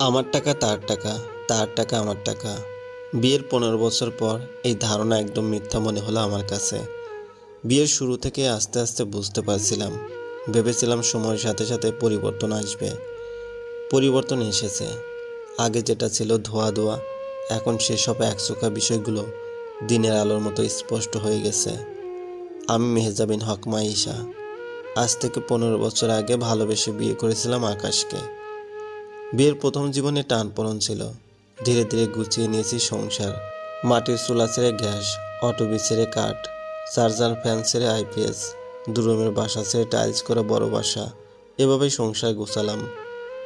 আমার টাকা, তার টাকা তার টাকা, আমার টাকা। বিয়ের পনেরো বছর পর এই ধারণা একদম মিথ্যা মনে হলো আমার কাছে। বিয়ের শুরু থেকে আস্তে আস্তে বুঝতে পারছিলাম। ভেবেছিলাম সময়ের সাথে সাথে পরিবর্তন আসবে। পরিবর্তন এসেছে। আগে যেটা ছিল ধোয়া ধোয়া, এখন সেসব একচোখা বিষয়গুলো দিনের আলোর মতো স্পষ্ট হয়ে গেছে। আমি মেহজাবিন হক মাইশা। আজ থেকে পনেরো বছর আগে ভালোবেসে বিয়ে করেছিলাম আকাশকে। বিয়ের প্রথম জীবনে টানপড়ন ছিল। ধীরে ধীরে গুছিয়ে নিয়েছি সংসার। মাটির চুলা ছেড়ে গ্যাস অটোবি ছেড়ে কাঠ, চার্জার ফ্যান ছেড়ে আইপিএস দুরুমের বাসা ছেড়ে টাইলস করে বড় বাসা, এভাবেই সংসার গুছালাম।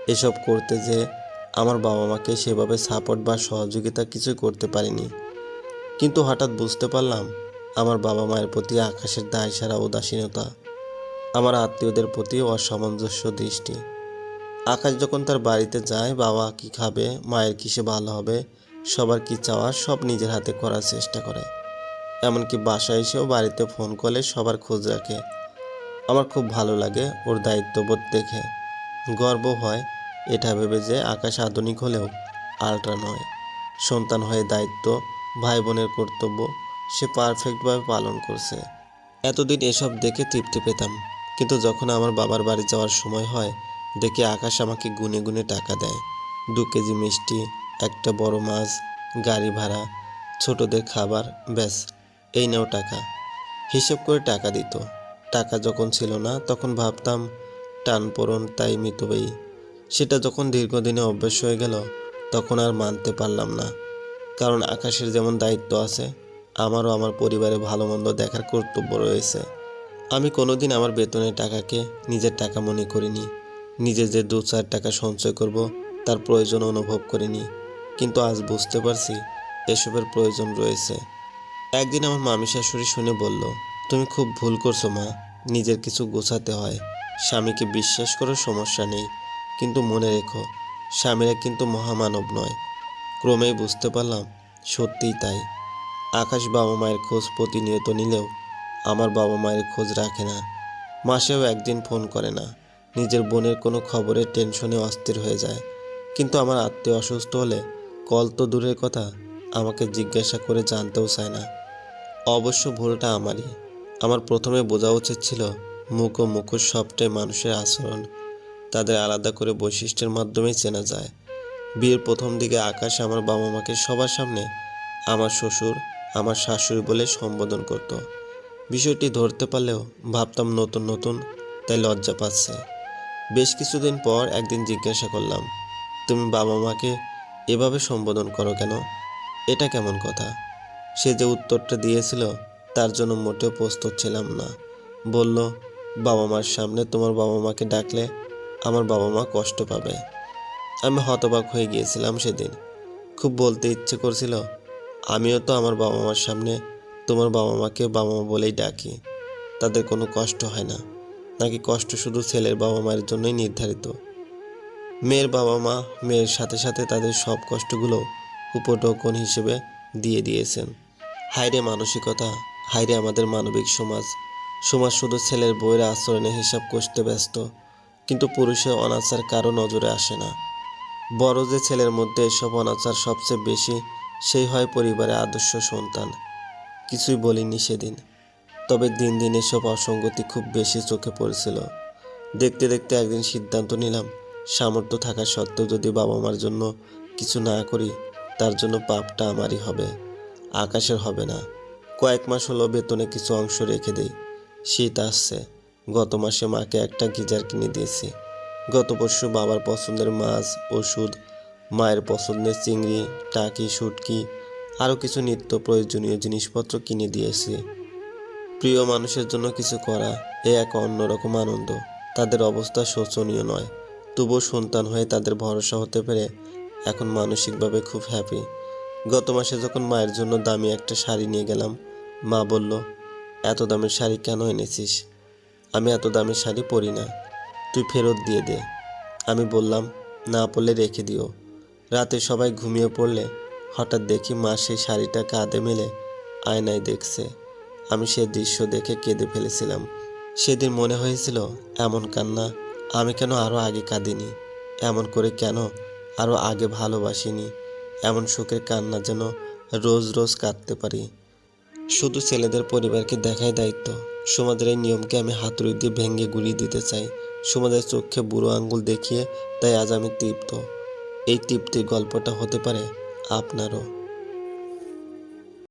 এসব করতে যে আমার বাবা মাকে সেভাবে সাপোর্ট বা সহযোগিতা কিছুই করতে পারিনি। কিন্তু হঠাৎ বুঝতে পারলাম, আমার বাবা মায়ের প্রতি আকাশের দায় সারা উদাসীনতা, আমার আত্মীয়দের প্রতি অসামঞ্জস্য দৃষ্টি আকাশ যখন তার বাড়িতে যায়, বাবা কি খাবে, মায়ের কিসে ভালো হবে, সবার কি চাওয়া সব নিজের হাতে করার চেষ্টা করে। এমনকি বাসায় এসেও বাড়িতে ফোন করলে সবার খোঁজ রাখে। আমার খুব ভালো লাগে ওর দায়িত্ববোধ দেখে। গর্ব হয় এটা ভেবে যে আকাশ আধুনিক হলেও আলট্রা নয়। সন্তান হয়ে দায়িত্ব ভাই বোনের কর্তব্য, সে পারফেক্টভাবে পালন করছে। এতদিন এসব দেখে তৃপ্তি পেতাম। কিন্তু যখন আমার বাবার বাড়ি যাওয়ার সময় হয় দেখে আকাশ আমাকে গুনে গুনে টাকা দেয়। দু কেজি মিষ্টি, একটা বড় মাছ, গাড়ি ভাড়া, ছোটদের খাবার, ব্যাস, এই নাও টাকা। হিসেব করে টাকা দিত। টাকা যখন ছিল না, তখন ভাবতাম টানপোড়ন তাই মিতব্যয়ী সেটা যখন দীর্ঘদিনে অভ্যেস হয়ে গেল, তখন আর মানতে পারলাম না। কারণ আকাশের যেমন দায়িত্ব আছে, আমারও আমার পরিবারে ভালো মন্দ দেখার কর্তব্য রয়েছে। আমি কোনোদিন আমার বেতনের টাকাকে নিজের টাকা মনে করিনি। নিজে যে দু চার টাকা সঞ্চয় করব, তার প্রয়োজন অনুভব করিনি। কিন্তু আজ বুঝতে পারছি এসবের প্রয়োজন রয়েছে। একদিন আমার মামি শাশুড়ি শুনে বলল, তুমি খুব ভুল করছ মা, নিজের কিছু গোছাতে হয়। স্বামীকে বিশ্বাস করার সমস্যা নেই। কিন্তু মনে রেখো, স্বামীরা কিন্তু মহামানব নয়। ক্রমেই বুঝতে পারলাম, সত্যিই তাই। আকাশ বাবা মায়ের খোঁজ প্রতিনিয়ত নিলেও আমার বাবা মায়ের খোঁজ রাখে না। মাসেও একদিন ফোন করে না। নিজের বোনের কোনো খবরের টেনশনে অস্থির হয়ে যায়। কিন্তু আমার আত্মীয় অসুস্থ হলে কল তো দূরের কথা, আমাকে জিজ্ঞাসা করে জানতেও চায় না। অবশ্য ভুলটা আমারই। আমার প্রথমে বোঝা উচিত ছিল মুখ ও মুখোশ সবটাই মানুষের আচরণ। তাদের আলাদা করে বৈশিষ্ট্যের মাধ্যমেই চেনা যায়। বিয়ের প্রথম দিকে আকাশ আমার বাবা মাকে সবার সামনে আমার শ্বশুর, আমার শাশুড়ি বলে সম্বোধন করত। বিষয়টি ধরতে পারলেও ভাবতাম নতুন নতুন, তাই লজ্জা পাচ্ছে। বেশ কিছুদিন পর একদিন জিজ্ঞাসা করলাম, তুমি বাবা মাকে এভাবে সম্বোধন করো কেন? এটা কেমন কথা? সে যে উত্তরটা দিয়েছিল, তার জন্য মোটেও প্রস্তুত ছিলাম না। বলল, বাবা মার সামনে তোমার বাবা মাকে ডাকলে আমার বাবা মা কষ্ট পাবে। আমি হতবাক হয়ে গিয়েছিলাম সেদিন। খুব বলতে ইচ্ছে করছিল, আমিও তো আমার বাবা মার সামনে তোমার বাবা মাকে বাবা মা বলেই ডাকি। তাদের কোনো কষ্ট হয় না। নাকি কষ্ট শুধু ছেলের বাবা মায়ের জন্যই নির্ধারিত? মেয়ের বাবা মা মেয়ের সাথে সাথে তাদের সব কষ্টগুলো উপটোকন হিসেবে দিয়ে দিয়েছেন। হাইরে মানসিকতা হাইরে আমাদের মানবিক সমাজ। সমাজ শুধু ছেলের বইয়ের আচরণে হিসাব কষতে ব্যস্ত, কিন্তু পুরুষের অনাচার কারও নজরে আসে না। বড় যে ছেলের মধ্যে এসব অনাচার সবচেয়ে বেশি, সেই হয় পরিবারের আদর্শ সন্তান। কিছুই বলিনি সেদিন। তবে দিন দিন এসব অসঙ্গতি খুব বেশি চোখে পড়েছিল। দেখতে দেখতে একদিন সিদ্ধান্ত নিলাম, সামর্থ্য থাকা সত্ত্বেও যদি বাবা মার জন্য কিছু না করি, তার জন্য পাপটা আমারই হবে, আকাশের হবে না। কয়েক মাস হলো বেতনে কিছু অংশ রেখে দেই। শীত আসছে, গত মাসে মাকে একটা গিজার কিনে দিয়েছি। গত পরশু বাবার পছন্দের মাছ, ওষুধ, মায়ের পছন্দের চিংড়ি, টাকি, শুটকি, আরও কিছু নিত্য প্রয়োজনীয় জিনিসপত্র কিনে দিয়েছি। প্রিয় মানুষের জন্য কিছু করা এ এক অন্যরকম আনন্দ। তাদের অবস্থা শোচনীয় নয়। তবুও সন্তান হয়ে তাদের ভরসা হতে পেরে এখন মানসিকভাবে খুব হ্যাপি গত মাসে যখন মায়ের জন্য দামি একটা শাড়ি নিয়ে গেলাম, মা বলল, এত দামের শাড়ি কেন এনেছিস? আমি এত দামের শাড়ি পরি না। তুই ফেরত দিয়ে দে। আমি বললাম, না পড়লে রেখে দিও। রাতে সবাই ঘুমিয়ে পড়লে হঠাৎ দেখি মা সেই শাড়িটা কাঁধে মেলে আয়নায় দেখছে। আমি সে দৃশ্য দেখে কেঁদে ফেলেছিলাম। সেদিন মনে হয়েছিল, এমন কান্না আমি কেন আরও আগে কাঁদিনি? এমন করে কেন আরও আগে ভালোবাসিনি? এমন সুখের কান্না যেন রোজ রোজ কাঁদতে পারি। শুধু ছেলেদের পরিবারকে দেখাই দায়িত্ব। সমাজের এই নিয়মকে আমি হাতুড়ি দিয়ে ভেঙে গুড়িয়ে দিতে চাই। সমাজের চোখে বুড়ো আঙ্গুল দেখিয়ে তাই আজ আমি তৃপ্ত। এই তৃপ্তির গল্পটা হতে পারে আপনারও।